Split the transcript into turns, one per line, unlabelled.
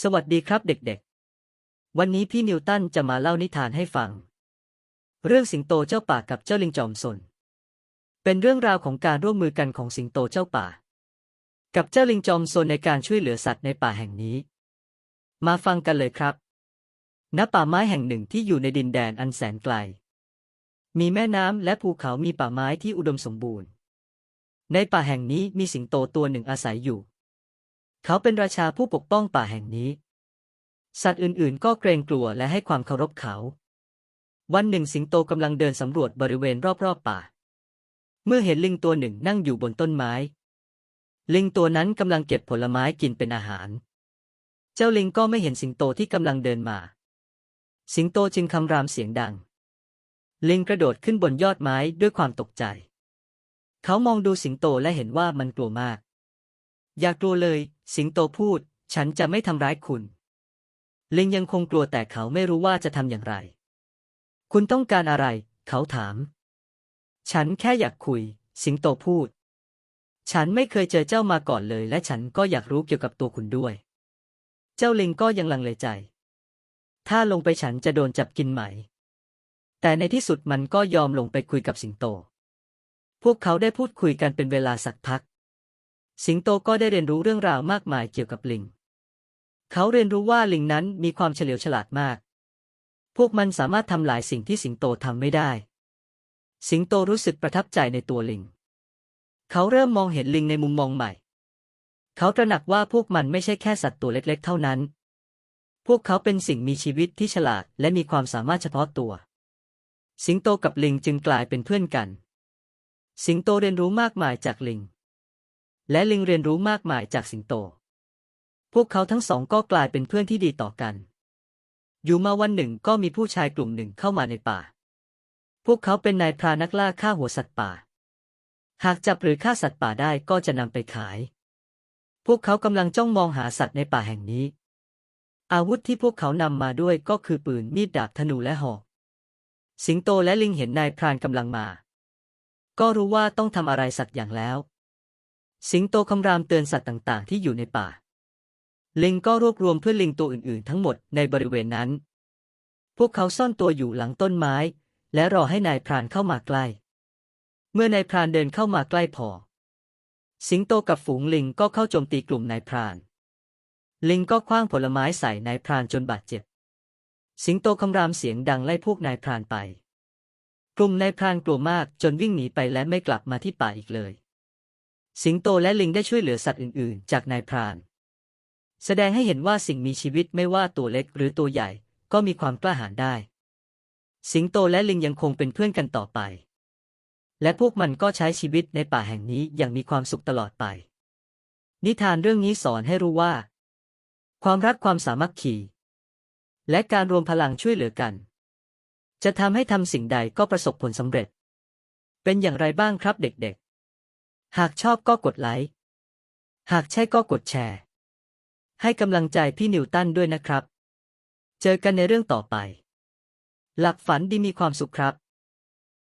สวัสดีครับเด็กๆ วันนี้พี่นิวตันจะมาเล่านิทานให้ฟัง เรื่องสิงโตเจ้าป่ากับเจ้าลิงจอมสน เป็นเรื่องราวของการร่วมมือกันของสิงโตเจ้าป่า กับเจ้าลิงจอมสนในการช่วยเหลือสัตว์ในป่าแห่งนี้ มาฟังกันเลยครับ ณ ป่าไม้แห่งหนึ่งที่อยู่ในดินแดนอันแสนไกล มีแม่น้ำและภูเขามีป่าไม้ที่อุดมสมบูรณ์ ในป่าแห่งนี้มีสิงโตตัวหนึ่งอาศัยอยู่ เขาเป็นราชาผู้ปกป้องป่าแห่งนี้ สัตว์อื่นๆ ก็เกรงกลัวและให้ความเคารพเขา วันหนึ่งสิงโตกำลังเดินสำรวจบริเวณรอบๆป่า เมื่อเห็นลิงตัวหนึ่งนั่งอยู่บนต้นไม้ ลิงตัวนั้นกำลังเก็บผลไม้กินเป็นอาหาร เจ้าลิงก็ไม่เห็นสิงโตที่กำลังเดินมา สิงโตจึงคำรามเสียงดัง ลิงกระโดดขึ้นบนยอดไม้ด้วยความตกใจ เขามองดูสิงโตและเห็นว่ามันกลัวมาก อย่ากลัวเลยสิงโตพูด ฉันจะไม่ทำร้ายคุณ ลิงยังคงกลัวแต่เขาไม่รู้ว่าจะทำอย่างไร คุณต้องการอะไร เขาถาม ฉันแค่อยากคุย สิงโตพูด ฉันไม่เคยเจอเจ้ามาก่อนเลย และฉันก็อยากรู้เกี่ยวกับตัวคุณด้วย เจ้าลิงก็ยังลังเลใจ ถ้าลงไปฉันจะโดนจับกินไหม แต่ในที่สุดมันก็ยอมลงไปคุยกับสิงโต พวกเขาได้พูดคุยกันเป็นเวลาสักพัก สิงโตก็ได้เรียนรู้เรื่องราวมากมายเกี่ยวกับลิง เขาเรียนรู้ว่าลิงนั้นมีความเฉลียวฉลาดมาก พวกมันสามารถทำหลายสิ่งที่สิงโตทำไม่ได้ สิงโตรู้สึกประทับใจในตัวลิง เขาเริ่มมองเห็นลิงในมุมมองใหม่ เขาตระหนักว่าพวกมันไม่ใช่แค่สัตว์ตัวเล็กๆ เท่านั้น พวกเขาเป็นสิ่งมีชีวิตที่ฉลาดและมีความสามารถเฉพาะตัว สิงโตกับลิงจึงกลายเป็นเพื่อนกัน สิงโตเรียนรู้มากมายจากลิง และลิงเรียนรู้มากมายจากสิงโต พวกเขาทั้งสองก็กลายเป็นเพื่อนที่ดีต่อกัน อยู่มาวันหนึ่งก็มีผู้ชายกลุ่มหนึ่งเข้ามาในป่า พวกเขาเป็นนายพรานักล่าฆ่าหัวสัตว์ป่า หากจับหรือฆ่าสัตว์ป่าได้ก็จะนำไปขาย พวกเขากำลังจ้องมองหาสัตว์ในป่าแห่งนี้ อาวุธที่พวกเขานำมาด้วยก็คือปืนมีดดาบธนูและหอก สิงโตและลิงเห็นนายพรานกำลังมา ก็รู้ว่าต้องทำอะไรสักอย่างแล้ว สิงโตคำรามเตือนสัตว์ต่างๆ ที่อยู่ในป่า ลิงก็รวบรวมเพื่อลิงตัวอื่นๆ ทั้งหมดในบริเวณนั้น พวกเขาซ่อนตัวอยู่หลังต้นไม้ และรอให้นายพรานเข้ามาใกล้ เมื่อนายพรานเดินเข้ามาใกล้พอ สิงโตกับฝูงลิงก็เข้าโจมตีกลุ่มนายพราน ลิงก็คว้างผลไม้ใส่นายพรานจนบาดเจ็บ สิงโตคำรามเสียงดังไล่พวกนายพรานไป กลุ่มนายพรานกลัวมากจนวิ่งหนีไปและไม่กลับมาที่ป่าอีกเลย สิงโตและลิงได้ช่วยเหลือสัตว์อื่น ๆ จากนายพราน แสดงให้เห็นว่าสิ่งมีชีวิตไม่ว่าตัวเล็กหรือตัวใหญ่ก็มีความกล้าหาญได้ สิงโตและลิงยังคงเป็นเพื่อนกันต่อไป และพวกมันก็ใช้ชีวิตในป่าแห่งนี้อย่างมีความสุขตลอดไป นิทานเรื่องนี้สอนให้รู้ว่า ความรักความสามัคคี และการรวมพลังช่วยเหลือกัน จะทำให้ทำสิ่งใดก็ประสบผลสำเร็จ เป็นอย่างไรบ้างครับเด็กๆ หากชอบก็กดไลค์ หากใช่ก็กดแชร์ ให้กำลังใจพี่นิวตันด้วยนะครับ เจอกันในเรื่องต่อไป หลับฝันดีมีความสุขครับ